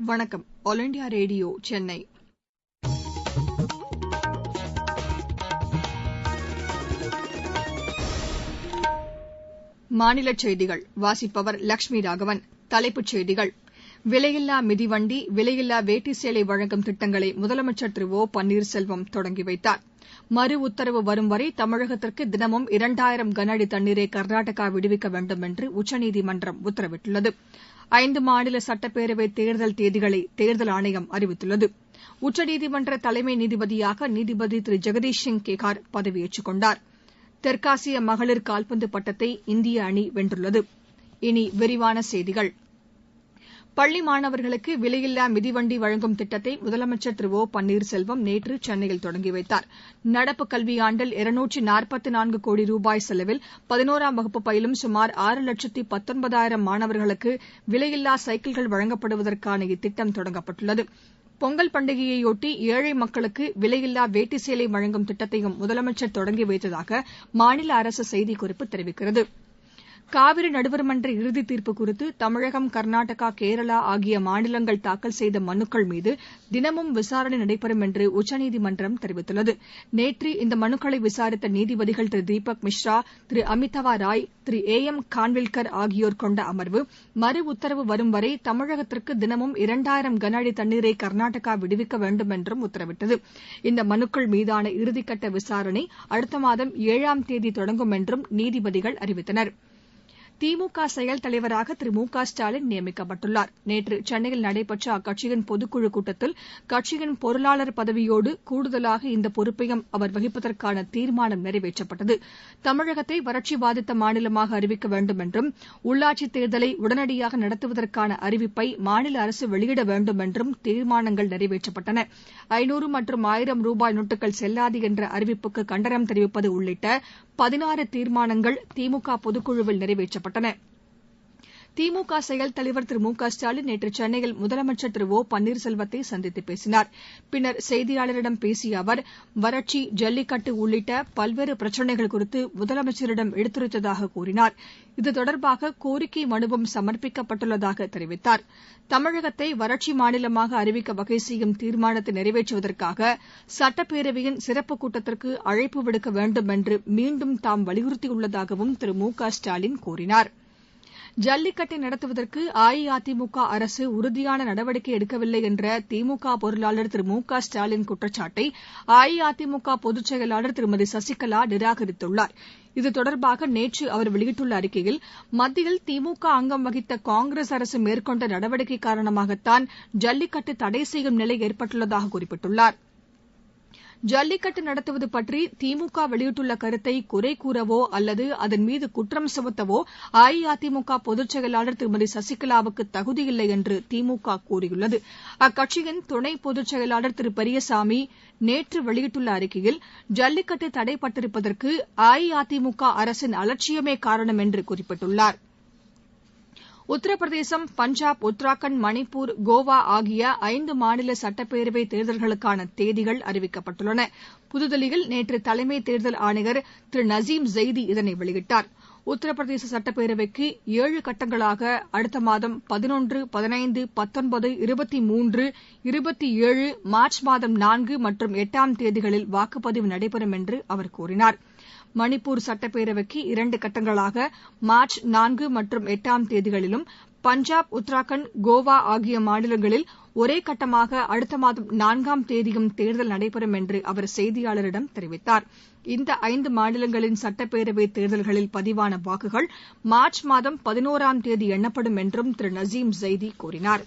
வணக்கம். All India radio Chennai. மாநிலச் செய்திகள். வாசிப்பவர் லட்சுமி ராகவன். தலைப்புச் செய்திகள். விலையில்லா மிதிவண்டி விலையில்லா வேட்டி சேலை வழங்கும் திட்டங்களை முதலமைச்சர் திரு ஒ பன்னீர்செல்வம் தொடங்கி வைத்தார். மறு உத்தரவு வரும் வரை தமிழகத்திற்கு தினமும் இரண்டாயிரம் கனஅடி தண்ணீரை கர்நாடகா விடுவிக்க வேண்டும் என்று உச்சநீதிமன்றம் உத்தரவிட்டுள்ளது. ஐந்து மாநில சட்டப்பேரவை தேர்தல் தேதிகளை தேர்தல் ஆணையம் அறிவித்துள்ளது. உச்சநீதிமன்ற தலைமை நீதிபதியாக நீதிபதி திரு. ஜெகதீஷ் சிங் கேகார் பதவியேற்றுக் கொண்டார். தெற்காசிய மகளிர் கால்பந்து பட்டத்தை இந்திய அணி வென்றுள்ளது. இனி விரிவான செய்திகள். பள்ளி மாணவர்களுக்கு விலையில்லா மிதிவண்டி வழங்கும் திட்டத்தை முதலமைச்சர் திரு ஒ பன்னீர்செல்வம் நேற்று சென்னையில் தொடங்கி வைத்தார். நடப்பு கல்வியாண்டில் இருநூற்று நாற்பத்து நான்கு கோடி ரூபாய் செலவில் பதினோராம் வகுப்பு பயிலும் சுமார் ஆறு லட்சத்து பத்தொன்பதாயிரம் மாணவர்களுக்கு விலையில்லா சைக்கிள்கள் வழங்கப்படுவதற்கான இத்திட்டம் தொடங்கப்பட்டுள்ளது. பொங்கல் பண்டிகையையொட்டி ஏழை மக்களுக்கு விலையில்லா வேட்டி சேலை வழங்கும் திட்டத்தையும் முதலமைச்சர் தொடங்கி வைத்ததாக மாநில அரசு செய்திக்குறிப்பு தெரிவிக்கிறது. காவிரி நடுவர்மன்ற இறுதி தீர்ப்பு குறித்து தமிழகம் கர்நாடகா கேரளா ஆகிய மாநிலங்கள் தாக்கல் செய்த மனுக்கள் மீது தினமும் விசாரணை நடைபெறும் என்று உச்சநீதிமன்றம் தெரிவித்துள்ளது. நேற்று இந்த மனுக்களை விசாரித்த நீதிபதிகள் திரு தீபக் மிஸ்ரா திரு அமிதவா ராய் திரு ஏ எம் கான்வில்கர் ஆகியோர் கொண்ட அமர்வு மறு உத்தரவு வரும் வரை தமிழகத்திற்கு தினமும் இரண்டாயிரம் கன அடி தண்ணீரை கர்நாடகா விடுவிக்க வேண்டும் என்றும் உத்தரவிட்டது. இந்த மனுக்கள் மீதான இறுதிக்கட்ட விசாரணை அடுத்த மாதம் ஏழாம் தேதி தொடங்கும் என்றும் நீதிபதிகள் அறிவித்தனா் திமுக செயல் தலைவராக திரு மு க ஸ்டாலின் நியமிக்கப்பட்டுள்ளார். நேற்று சென்னையில் நடைபெற்ற அக்கட்சியின் பொதுக்குழு கூட்டத்தில் கட்சியின் பொருளாளர் பதவியோடு கூடுதலாக இந்த பொறுப்பையும் அவர் வகிப்பதற்கான தீர்மானம் நிறைவேற்றப்பட்டது. தமிழகத்தை வறட்சி பாதித்த மாநிலமாக அறிவிக்க வேண்டும் என்றும் உள்ளாட்சித் தேர்தலை உடனடியாக நடத்துவதற்கான அறிவிப்பை மாநில அரசு வெளியிட வேண்டும் என்றும் தீர்மானங்கள் நிறைவேற்றப்பட்டன. ஐநூறு மற்றும் ஆயிரம் ரூபாய் நோட்டுகள் செல்லாது என்ற அறிவிப்புக்கு கண்டனம் தெரிவிப்பது உள்ளிட்ட பதினாறு தீர்மானங்கள் திமுக பொதுக்குழுவில் நிறைவேற்றப்பட்டன. திமுக செயல் தலைவர் திரு மு க ஸ்டாலின் நேற்று சென்னையில் முதலமைச்சர் திரு ஒ பன்னீர்செல்வத்தை சந்தித்து பேசினார். பின்னர் செய்தியாளர்களிடம் பேசிய அவர் வறட்சி ஜல்லிக்கட்டு உள்ளிட்ட பல்வேறு பிரச்சினைகள் குறித்து முதலமைச்சரிடம் எடுத்துரைத்ததாக கூறினார். இது தொடர்பாக கோரிக்கை மனுவும் சமர்ப்பிக்கப்பட்டுள்ளதாக தெரிவித்தார். தமிழகத்தை வறட்சி மாநிலமாக அறிவிக்க வகை செய்யும் தீர்மானத்தை நிறைவேற்றுவதற்காக சட்டப்பேரவையின் சிறப்பு கூட்டத்திற்கு அழைப்பு விடுக்க வேண்டும் என்று மீண்டும் தாம் வலியுறுத்தியுள்ளதாகவும் திரு மு க ஸ்டாலின் கூறினார். ஜல்லிக்கட்டை நடத்துவதற்கு அஇஅதிமுக அரசு உறுதியான நடவடிக்கை எடுக்கவில்லை என்ற திமுக பொருளாளர் திரு மு க ஸ்டாலின் குற்றச்சாட்டை அஇஅதிமுக பொதுச் செயலாளர் திருமதி சசிகலா நிராகரித்துள்ளார். இது தொடர்பாக நேற்று அவர் வெளியிட்டுள்ள அறிக்கையில் மத்தியில் திமுக அங்கம் வகித்த காங்கிரஸ் அரசு மேற்கொண்ட நடவடிக்கை காரணமாகத்தான் ஜல்லிக்கட்டு தடை செய்யும் நிலை ஏற்பட்டுள்ளதாக குறிப்பிட்டுள்ளார். ஜல்லிக்கட்டு நடத்துவது பற்றி திமுக வெளியிட்டுள்ள கருத்தை குறை கூறவோ அல்லது அதன் மீது குற்றம் சுமத்தவோ அஇஅதிமுக பொதுச் செயலாளர் திருமதி சசிகலாவுக்கு தகுதியில்லை என்று திமுக கூறியுள்ளது. அக்கட்சியின் துணை பொதுச் செயலாளர் திரு பெரியசாமி நேற்று வெளியிட்டுள்ள அறிக்கையில் ஜல்லிக்கட்டு தடைபட்டிருப்பதற்கு அஇஅதிமுக அரசின் அலட்சியமே காரணம் என்று குறிப்பிட்டுள்ளாா் உத்தரப்பிரதேசம் பஞ்சாப் உத்தராகண்ட் மணிப்பூர் கோவா ஆகிய ஐந்து மாநில சட்டப்பேரவை தேர்தல்களுக்கான தேதிகள் அறிவிக்கப்பட்டுள்ளன. புதுதில்லியில் நேற்று தலைமை தேர்தல் ஆணையர் திரு நசீம் ஜெய்தி இதனை வெளியிட்டார். உத்தரப்பிரதேச சட்டப்பேரவைக்கு ஏழு கட்டங்களாக அடுத்த மாதம் பதினொன்று பதினைந்து பத்தொன்பது இருபத்தி மூன்று இருபத்தி ஏழு மார்ச் மாதம் நான்கு மற்றும் எட்டாம் தேதிகளில் வாக்குப்பதிவு நடைபெறும் என்று அவர் கூறினார். மணிப்பூர் சட்டப்பேரவைக்கு இரண்டு கட்டங்களாக மார்ச் நான்கு மற்றும் எட்டாம் தேதிகளிலும் பஞ்சாப் உத்தராகண்ட் கோவா ஆகிய மாநிலங்களில் ஒரே கட்டமாக அடுத்த மாதம் நான்காம் தேதியும் தேர்தல் நடைபெறும் என்று அவர் செய்தியாளரிடம் தெரிவித்தார். இந்த ஐந்து மாநிலங்களின் சட்டப்பேரவை தேர்தல்களில் பதிவான வாக்குகள் மார்ச் மாதம் பதினோராம் தேதி எண்ணப்படும் என்றும் திரு நசீம் ஜெய்தி கூறினார்.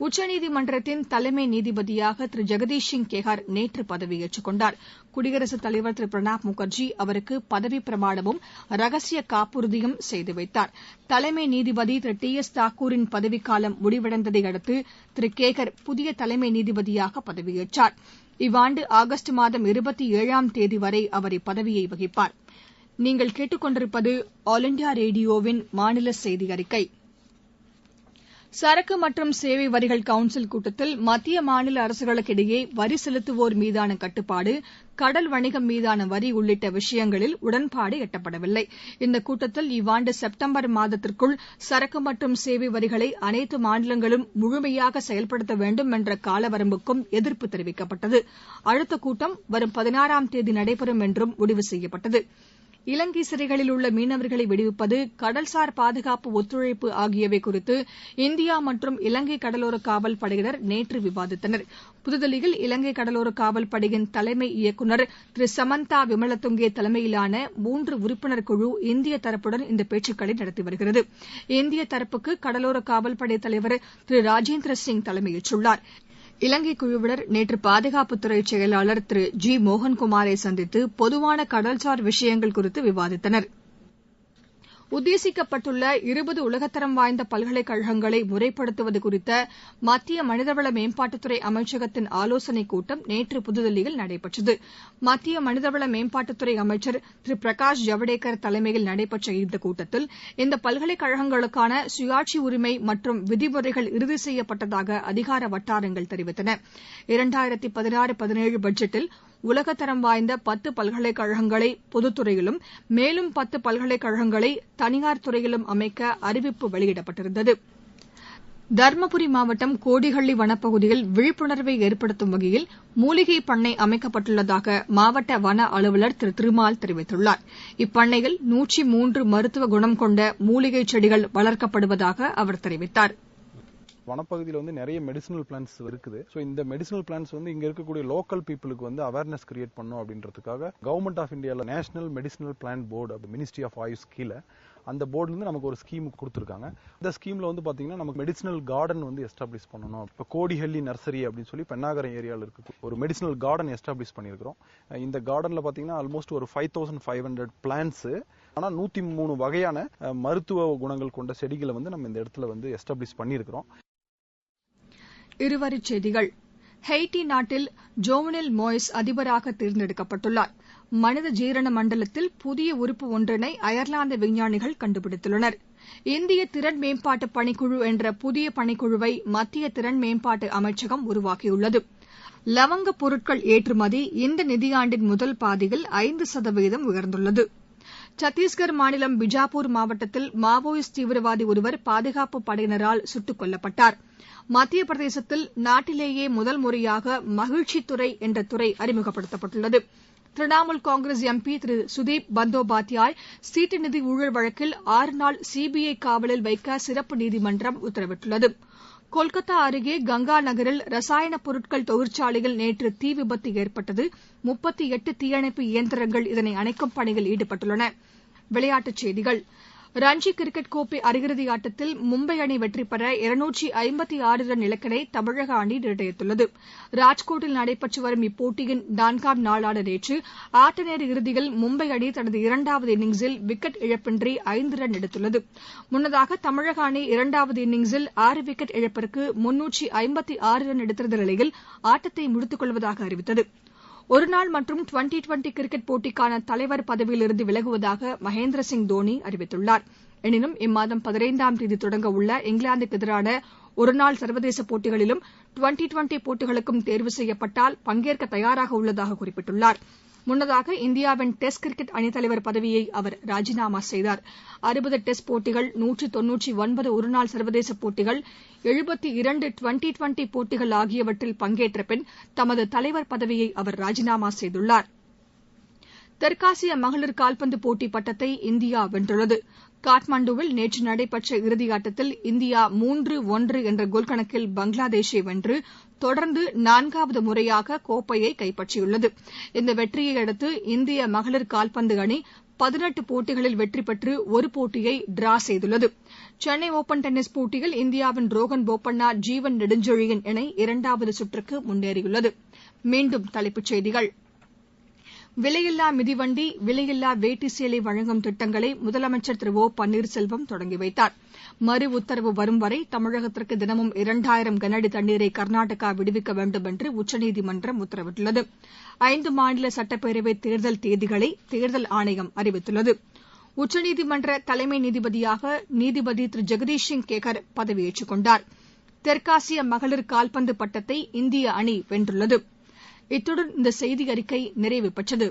உச்சநீதிமன்றத்தின் தலைமை நீதிபதியாக திரு. ஜெகதீஷ் சிங் கேகார் நேற்று பதவியேற்றுக் கொண்டார். குடியரசுத் தலைவர் திரு. பிரணாப் முகர்ஜி அவருக்கு பதவிப் பிரமாணமும் ரகசிய காப்புறுதியும் செய்து வைத்தார். தலைமை நீதிபதி திரு. டி. எஸ். தாக்கூரின் பதவிக்காலம் முடிவடைந்ததை அடுத்து திரு. கேகர் புதிய தலைமை நீதிபதியாக பதவியேற்றார். இவ்வாண்டு ஆகஸ்ட் மாதம் இருபத்தி ஏழாம் தேதி வரை அவர் இப்பதவியை வகிப்பார் நீங்கள் கேட்டுக்கொண்டிருப்பது ஆல் இண்டியா ரேடியோவின் மாநில செய்தி அறிக்கை சரக்கு மற்றும் சேவை வரிகள் கவுன்சில் கூட்டத்தில் மத்திய மாநில அரசுகளுக்கு இடையே வரி செலுத்துவோர் மீதான கட்டுப்பாடு கடல் வணிகம் மீதான வரி உள்ளிட்ட விஷயங்களில் உடன்பாடு எட்டப்படவில்லை. இந்த கூட்டத்தில் இவ்வாண்டு செப்டம்பர் மாதத்திற்குள் சரக்கு மற்றும் சேவை வரிகளை அனைத்து மாநிலங்களும் முழுமையாக செயல்படுத்த வேண்டும் என்ற காலவரம்புக்கும் எதிர்ப்பு தெரிவிக்கப்பட்டது. அடுத்த கூட்டம் வரும் பதினாறாம் தேதி நடைபெறும் என்றும் முடிவு செய்யப்பட்டது. இலங்கை சிறைகளில் உள்ள மீனவர்களை விடுவிப்பது கடல்சார் பாதுகாப்பு ஒத்துழைப்பு ஆகியவை குறித்து இந்தியா மற்றும் இலங்கை கடலோர காவல் படையினர் நேற்று விவாதித்தனர். புதுதில்லியில் இலங்கை கடலோர காவல் படையின் தலைமை இயக்குநர் திரு சமந்தா விமலதுங்கே தலைமையிலான மூன்று உறுப்பினர் குழு இந்திய தரப்புடன் இந்த பேச்சுக்களை நடத்தி வருகிறது. இந்திய தரப்புக்கு கடலோர காவல்படை தலைவர் திரு ராஜேந்திர சிங் தலைமையேற்றுள்ளாா் இலங்கை குழுவினர் நேற்று பாதுகாப்புத்துறை செயலாளர் திரு ஜி மோகன்குமாரை சந்தித்து பொதுவான கடல்சார் விஷயங்கள் குறித்து விவாதித்தனர். உத்தேசிக்கப்பட்டுள்ள இருபது உலகத்தரம் வாய்ந்த பல்கலைக்கழகங்களை முறைப்படுத்துவது குறித்த மத்திய மனிதவள மேம்பாட்டுத்துறை அமைச்சகத்தின் ஆலோசனைக் கூட்டம் நேற்று புதுதில்லியில் நடைபெற்றது. மத்திய மனிதவள மேம்பாட்டுத்துறை அமைச்சர் திரு பிரகாஷ் ஜவடேகர் தலைமையில் நடைபெற்ற இந்த கூட்டத்தில் இந்த பல்கலைக்கழகங்களுக்கான சுயாட்சி உரிமை மற்றும் விதிமுறைகள் இறுதி செய்யப்பட்டதாக அதிகார வட்டாரங்கள் தெரிவித்தன. உலகத்தரம் வாய்ந்த பத்து பல்கலைக்கழகங்களை பொதுத்துறையிலும் மேலும் பத்து பல்கலைக்கழகங்களை தனியார் துறையிலும் அமைக்க அறிவிப்பு வெளியிடப்பட்டிருந்தது. தருமபுரி மாவட்டம் கோடிஹள்ளி வனப்பகுதியில் விழிப்புணர்வை ஏற்படுத்தும் வகையில் மூலிகை பண்ணை அமைக்கப்பட்டுள்ளதாக மாவட்ட வன அலுவலர் திரு. திருமால் தெரிவித்துள்ளார். இப்பண்ணையில் நூற்றி மூன்று மருத்துவ குணம் கொண்ட மூலிகை செடிகள் வளர்க்கப்படுவதாக அவர் தெரிவித்தார். வனப்பகுதியில் வந்து நிறைய மெடிசனல் பிளான்ஸ் இருக்குது. ஸோ இந்த மெடிசனல் பிளான்ஸ் வந்து இங்கே இருக்கக்கூடிய லோக்கல் பீப்புளுக்கு வந்து அவேர்னஸ் கிரியேட் பண்ணும் அப்படின்றதுக்காக கவர்மெண்ட் ஆஃப் இந்தியாவில் நேஷனல் மெடிசனல் பிளான் போர்டு அப்படி மினிஸ்ட்ரி ஆஃப் ஆயுஷ் கீழே அந்த போர்டுலேருந்து நமக்கு ஒரு ஸ்கீம் கொடுத்துருக்காங்க. இந்த ஸ்கீமில் வந்து பார்த்தீங்கன்னா நமக்கு மெடிசனல் கார்டன் வந்து எஸ்டாப்ளிஷ் பண்ணணும். இப்போ கோடிஹள்ளி நர்சரி அப்படின்னு சொல்லி பெண்ணாகரம் ஏரியாவில் இருக்கு ஒரு மெடிசனல் கார்டன் எஸ்டாப்ளிஷ் பண்ணியிருக்கிறோம். இந்த கார்டனில் பார்த்தீங்கன்னா ஆல்மோஸ்ட் ஒரு five thousand five hundred plants ஆனால் நூற்றி மூணு வகையான மருத்துவ குணங்கள் கொண்ட செடிகளை வந்து நம்ம இந்த இடத்துல வந்து எஸ்டாப்ளிஷ் பண்ணியிருக்கிறோம். இருவரிச் செய்திகள் ஹெய்ட்டி நாட்டில் ஜோவனில் மோய்ஸ் அதிபராக தேர்ந்தெடுக்கப்பட்டுள்ளார். மனித ஜீரண மண்டலத்தில் புதிய உறுப்பு ஒன்றினை அயர்லாந்து விஞ்ஞானிகள் கண்டுபிடித்துள்ளனர். இந்திய திறன் மேம்பாட்டு பணிக்குழு என்ற புதிய பணிக்குழுவை மத்திய திறன் மேம்பாட்டு அமைச்சகம் உருவாக்கியுள்ளது. லவங்க பொருட்கள் ஏற்றுமதி இந்த நிதியாண்டின் முதல் பாதியில் ஐந்து சதவீதம் உயர்ந்துள்ளது. சத்தீஸ்கர் மாநிலம் பிஜாப்பூர் மாவட்டத்தில் மாவோயிஸ்ட் தீவிரவாதி ஒருவர் பாதுகாப்பு படையினரால் சுட்டுக் கொல்லப்பட்டார். மத்திய பிரதேசத்தில் நாட்டிலேயே முதல் முறையாக மகிழ்ச்சித்துறை என்ற துறை அறிமுகப்படுத்தப்பட்டுள்ளது. திரிணாமுல் காங்கிரஸ் எம்பி திரு சுதீப் பந்தோபாத்யாய் சீட்டு நிதி ஊழல் வழக்கில் ஆறு நாள் சிபிஐ காவலில் வைக்க சிறப்பு நீதிமன்றம் உத்தரவிட்டுள்ளது. கொல்கத்தா அருகே கங்கா நகரில் ரசாயன பொருட்கள் தொழிற்சாலையில் நேற்று தீ விபத்து ஏற்பட்டது. முப்பத்தி எட்டு தீயணைப்பு இயந்திரங்கள் இதனை அணைக்கும் பணியில் ஈடுபட்டுள்ளன. செய்திகள். ரஞ்சி கிரிக்கெட் கோப்பை அரையிறுதி ஆட்டத்தில் மும்பை அணி வெற்றி பெற இருநூற்றி ஐம்பத்தி ஆறு ரன் இலக்கினை தமிழக அணி நிர்ணயித்துள்ளது ராஜ்கோட்டில் நடைபெற்று வரும் இப்போட்டியின் நான்காம் நாளான நேற்று ஆட்ட நேர இறுதியில் மும்பை அணி தனது இரண்டாவது இன்னிங்ஸில் விக்கெட் இழப்பின்றி ஐந்து ரன் எடுத்துள்ளது. முன்னதாக தமிழக அணி இரண்டாவது இன்னிங்ஸில் ஆறு விக்கெட் இழப்பிற்கு முன்னூற்றி ஐம்பத்தி ஆறு ரன் எடுத்திருந்த நிலையில் ஆட்டத்தை முடித்துக் கொள்வதாக அறிவித்தது. ஒருநாள் மற்றும் டுவெண்டி டுவெண்டி கிரிக்கெட் போட்டிக்கான தலைவர் பதவியிலிருந்து விலகுவதாக மகேந்திர சிங் தோனி அறிவித்துள்ளார். எனினும் இம்மாதம் பதினைந்தாம் தேதி தொடங்க உள்ள இங்கிலாந்துக்கு எதிரான ஒருநாள் சர்வதேச போட்டிகளிலும் டுவெண்டி டுவெண்டி போட்டிகளுக்கும் தேர்வு செய்யப்பட்டால் பங்கேற்க தயாராக உள்ளதாக குறிப்பிட்டுள்ளார். முன்னதாக இந்தியாவின் டெஸ்ட் கிரிக்கெட் அணித்தலைவர் பதவியை அவர் ராஜினாமா செய்தார். அறுபது டெஸ்ட் போட்டிகள் நூற்று தொன்னூற்றி ஒன்பது ஒருநாள் சர்வதேச போட்டிகள் எழுபத்தி இரண்டு டுவெண்டி டுவெண்டி போட்டிகள் ஆகியவற்றில் பங்கேற்ற பின் தமது தலைவர் பதவியை அவர் ராஜினாமா செய்துள்ளார். தெற்காசிய மகளிர் கால்பந்து போட்டி பட்டத்தை இந்தியா வென்றுள்ளது. காட்மாண்டுவில் நேற்று நடைபெற்ற இறுதியாட்டத்தில் இந்தியா மூன்று ஒன்று என்ற கோல் கணக்கில் பங்களாதேஷை வென்று தொடர்ந்து நான்காவது முறையாக கோப்பையை கைப்பற்றியுள்ளது. இந்த வெற்றியை அடுத்து இந்திய மகளிர் கால்பந்து அணி பதினெட்டு போட்டிகளில் வெற்றி பெற்று ஒரு போட்டியை டிரா செய்துள்ளது. சென்னை ஒபன் டென்னிஸ் போட்டியில் இந்தியாவின் ரோகன் போபண்ணா ஜீவன் நெடுஞ்செழியன் இணை இரண்டாவது சுற்றுக்கு முன்னேறியுள்ளது. மீண்டும் தலைப்புச் செய்திகள். விலையில்லா மிதிவண்டி விலையில்லா வேட்டி சேலை வழங்கும் திட்டங்களை முதலமைச்சர் திரு ஓ பன்னீர்செல்வம் தொடங்கி வைத்தார். மறு உத்தரவு வரும் வரை தமிழகத்திற்கு தினமும் இரண்டாயிரம் கனஅடி தண்ணீரை கர்நாடகா விடுவிக்க வேண்டும் என்று உச்சநீதிமன்றம் உத்தரவிட்டுள்ளது. ஐந்து மாநில சட்டப்பேரவை தேர்தல் தேதிகளை தேர்தல் ஆணையம் அறிவித்துள்ளது. உச்சநீதிமன்ற தலைமை நீதிபதியாக நீதிபதி திரு ஜெகதீஷ் சிங் கேகர் பதவியேற்றுக் கொண்டார். தெற்காசிய மகளிர் கால்பந்து பட்டத்தை இந்திய அணி வென்றுள்ளது. இத்துடன் இந்த செய்தி அறிக்கை நிறைவு பெற்றது.